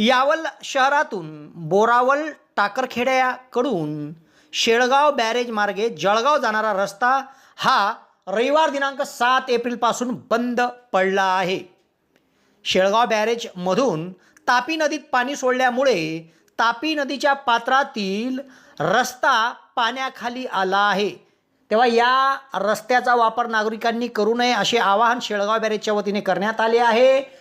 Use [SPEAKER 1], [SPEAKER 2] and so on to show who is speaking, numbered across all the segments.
[SPEAKER 1] यावल शहरातून बोरावल टाकरखेड्याकडून शेळगाव बॅरेज मार्गे जळगाव जाणारा रस्ता हा रविवार दिनांक सात एप्रिलपासून बंद पडला आहे. शेळगाव बॅरेजमधून तापी नदीत पाणी सोडल्यामुळे तापी नदीच्या पात्रातील रस्ता पाण्याखाली आला आहे. तेव्हा या रस्त्याचा वापर नागरिकांनी करू नये असे आवाहन शेळगाव बॅरेजच्या वतीने करण्यात आले आहे.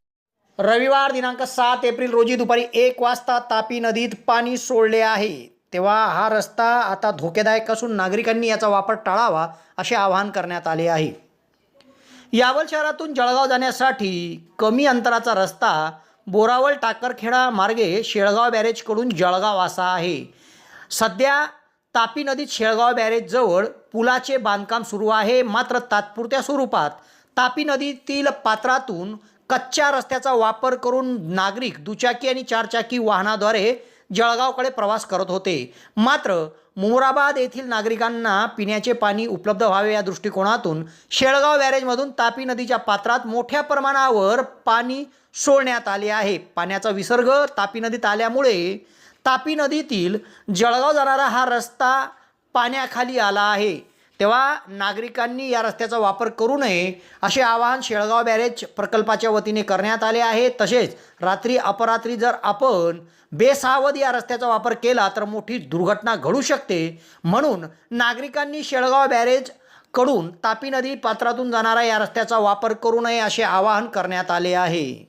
[SPEAKER 1] रविवार दिनांक सात एप्रिल रोजी दुपारी एक वाजता तापी नदीत पाणी सोडले आहे. तेव्हा हा रस्ता आता धोकेदायक असून नागरिकांनी याचा वापर टाळावा असे आवाहन करण्यात आले आहे. यावल शहरातून जळगाव जाण्यासाठी कमी अंतराचा रस्ता बोरावल टाकरखेडा मार्गे शेळगाव बॅरेजकडून जळगाव असा आहे. सध्या तापी नदीत शेळगाव बॅरेजजवळ पुलाचे बांधकाम सुरू आहे. मात्र तात्पुरत्या स्वरूपात तापी नदीतील पात्रातून कच्च्या रस्त्याचा वापर करून नागरिक दुचाकी आणि चारचाकी वाहनाद्वारे जळगावकडे प्रवास करत होते. मात्र मुराबाद येथील नागरिकांना पिण्याचे पाणी उपलब्ध व्हावे या दृष्टिकोनातून शेळगाव बॅरेजमधून तापी नदीच्या पात्रात मोठ्या प्रमाणावर पाणी सोडण्यात आले आहे. पाण्याचा विसर्ग तापी नदीत आल्यामुळे तापी नदीतील जळगाव जाणारा हा रस्ता पाण्याखाली आला आहे. तेव्हा नागरिकांनी या रस्त्याचा वापर करू नये असे आवाहन शेळगाव बॅरेज प्रकल्पाच्या वतीने करण्यात आले आहे. तसेच रात्री अपरात्री जर आपण बेसावध या रस्त्याचा वापर केला तर मोठी दुर्घटना घडू शकते. म्हणून नागरिकांनी शेळगाव बॅरेजकडून तापी नदी पात्रातून जाणारा या रस्त्याचा वापर करू नये असे आवाहन करण्यात आले आहे.